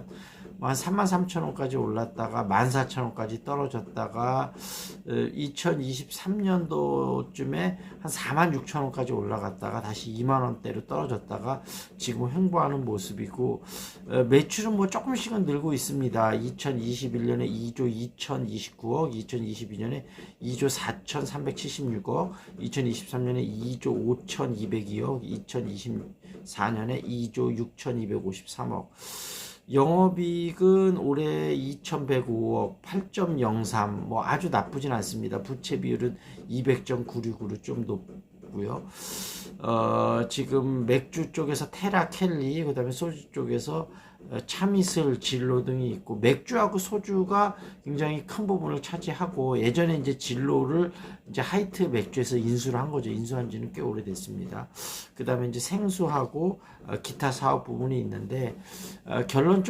보면 뭐한 3만 3천 원까지 올랐다가 1만 4천 원까지 떨어졌다가 2023년도쯤에 한 4만 6천 원까지 올라갔다가 다시 2만 원대로 떨어졌다가 지금 횡보하는 모습이고 어, 매출은 뭐 조금씩은 늘고 있습니다. 2021년에 2조 2,029억, 2022년에 2조 4,376억, 2023년에 2조 5,202억, 2024년에 2조 6,253억. 영업이익은 올해 2,105억, 8.03, 뭐 아주 나쁘진 않습니다. 부채 비율은 200.96으로 좀 높고요. 어, 지금 맥주 쪽에서 테라 켈리, 그 다음에 소주 쪽에서 어, 참이슬, 진로 등이 있고 맥주하고 소주가 굉장히 큰 부분을 차지하고 예전에 이제 진로를 이제 하이트 맥주에서 인수를 한 거죠. 인수한 지는 꽤 오래됐습니다. 그 다음에 이제 생수하고 어, 기타 사업 부분이 있는데 어, 결론적으로